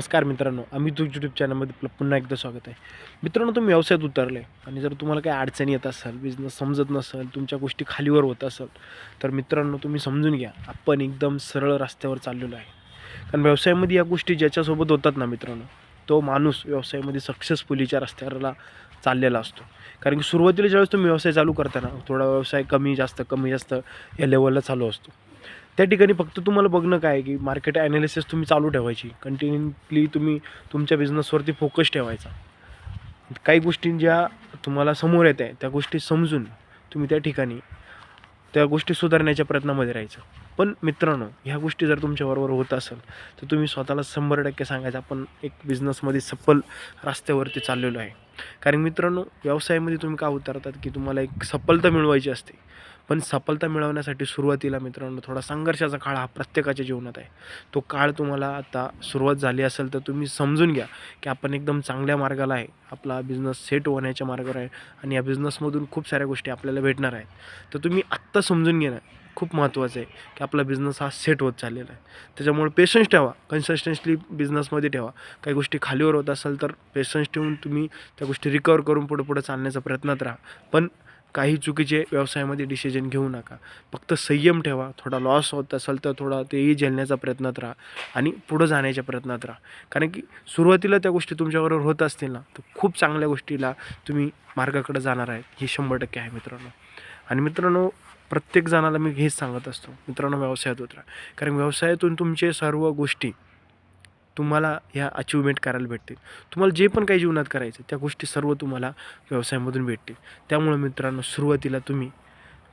नमस्कार मित्रांनो आम्ही तू यूट्यूब चॅनलमध्ये आपलं पुन्हा एकदा स्वागत आहे. मित्रांनो तुम्ही व्यवसायात उतरले आणि जर तुम्हाला काही अडचणी येत असेल बिझनेस समजत नसेल तुमच्या गोष्टी खालीवर होत असेल तर मित्रांनो तुम्ही समजून घ्या आपण एकदम सरळ रस्त्यावर चाललेलो आहे. कारण व्यवसायामध्ये या गोष्टी ज्याच्यासोबत होतात ना मित्रांनो तो माणूस व्यवसायामध्ये सक्सेसफुलीच्या रस्त्यावरला चाललेला असतो. कारण की सुरुवातीला ज्यावेळेस तुम्ही व्यवसाय चालू करताना थोडा व्यवसाय कमी जास्त कमी जास्त या लेवलला चालू असतो. त्या ठिकाणी फक्त तुम्हाला बघणं काय आहे की मार्केट ॲनालिसिस तुम्ही चालू ठेवायची. कंटिन्युअली तुम्ही तुमच्या बिझनेसवरती फोकस ठेवायचा. काही गोष्टी ज्या तुम्हाला समोर येत आहे त्या गोष्टी समजून तुम्ही त्या ठिकाणी त्या गोष्टी सुधारण्याच्या प्रयत्नामध्ये राहायचं. पण मित्रांनो ह्या गोष्टी जर तुमच्याबरोबर होत असेल तर तुम्ही स्वतःला शंभर टक्के सांगायचं आपण एक बिझनेसमध्ये सफल रस्त्यावरती चाललेलो आहे. कारण मित्रांनो व्यवसायामध्ये तुम्ही का उतरतात की तुम्हाला एक सफलता मिळवायची असते. पण सफलता मिळवण्यासाठी सुरुवातीला मित्रांनो थोडा संघर्षाचा काळ हा प्रत्येकाच्या जीवनात आहे. तो काळ तुम्हाला आता सुरुवात झाली असेल तर तुम्ही समजून घ्या की आपण एकदम चांगल्या मार्गाला आहे. आपला बिझनेस सेट होण्याच्या मार्गावर आहे आणि या बिझनेसमधून खूप साऱ्या गोष्टी आपल्याला भेटणार आहेत. तर तुम्ही आत्ता समजून घेणं खूप महत्त्वाचं आहे की आपला बिझनेस हा सेट होत चाललेला आहे. त्याच्यामुळे पेशन्स ठेवा कन्सिस्टन्सली बिझनेसमध्ये ठेवा. काही गोष्टी खालीवर होत असेल तर पेशन्स ठेवून तुम्ही त्या गोष्टी रिकवर करून पुढे पुढे चालण्याचा प्रयत्नात राहा. पण काही चुकीचे व्यवसायामध्ये डिसिजन घेऊ नका. फक्त संयम ठेवा. थोडा लॉस होत असेल तर थोडा तेही झेलण्याचा प्रयत्नात राहा आणि पुढं जाण्याच्या प्रयत्नात राहा. कारण की सुरुवातीला त्या गोष्टी तुमच्याबरोबर होत असतील ना तर खूप चांगल्या गोष्टीला तुम्ही मार्गाकडे जाणार आहे हे शंभर टक्के आहे मित्रांनो. आणि मित्रांनो प्रत्येक जणाला मी हेच सांगत असतो. मित्रांनो व्यवसायात उतरा. कारण व्यवसायातून तुमचे सर्व गोष्टी तुम्हाला ह्या अचिव्हमेंट करायला भेटतील. तुम्हाला जे पण काही जीवनात करायचं त्या गोष्टी सर्व तुम्हाला व्यवसायामधून भेटतील. त्यामुळे मित्रांनो सुरुवातीला तुम्ही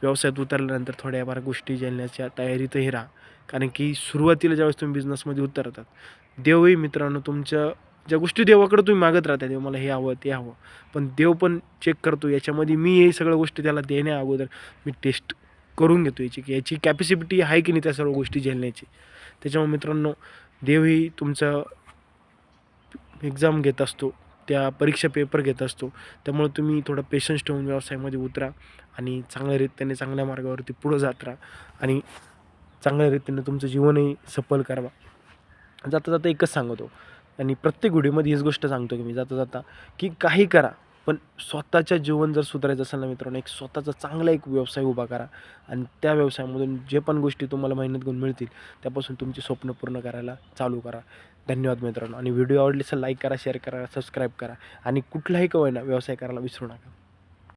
व्यवसायात उतरल्यानंतर थोड्याफार गोष्टी झेलण्याच्या तयारीतही राहा. कारण की सुरुवातीला ज्यावेळेस तुम्ही बिझनेसमध्ये उतरतात देवही मित्रांनो तुमच्या ज्या गोष्टी देवाकडे तुम्ही मागत राहता देव मला हे हवं ते हवं. पण देव पण चेक करतो याच्यामध्ये मी हे सगळ्या गोष्टी त्याला देण्या अगोदर मी टेस्ट करून घेतो याची की याची कॅपॅसिटी आहे की नाही त्या सर्व गोष्टी झेलण्याची. त्याच्यामुळे मित्रांनो देवही तुमचं एक्झाम घेत असतो त्या परीक्षा पेपर घेत असतो. त्यामुळे तुम्ही थोडं पेशन्स ठेवून व्यवसायामध्ये उतरा आणि चांगल्या रीतीने चांगल्या मार्गावरती पुढं जात राहा आणि चांगल्या रीतीने तुमचं जीवनही सफल करावा. जाता जाता एकच सांगतो आणि प्रत्येक व्हिडिओमध्ये हीच गोष्ट सांगतो की मी जाता जाता की काही करा पण स्वतःच्या जीवन जर सुधारायचं असेल ना मित्रांनो एक स्वतःचा चांगला एक व्यवसाय उभा करा. आणि त्या व्यवसायामधून जे पण गोष्टी तुम्हाला मेहनत घेऊन मिळतील त्यापासून तुमची स्वप्न पूर्ण करायला चालू करा. धन्यवाद मित्रांनो. आणि व्हिडिओ आवडली असेल लाईक करा शेअर करा सबस्क्राईब करा. आणि कुठलाही कवय ना व्यवसाय करायला विसरू नका.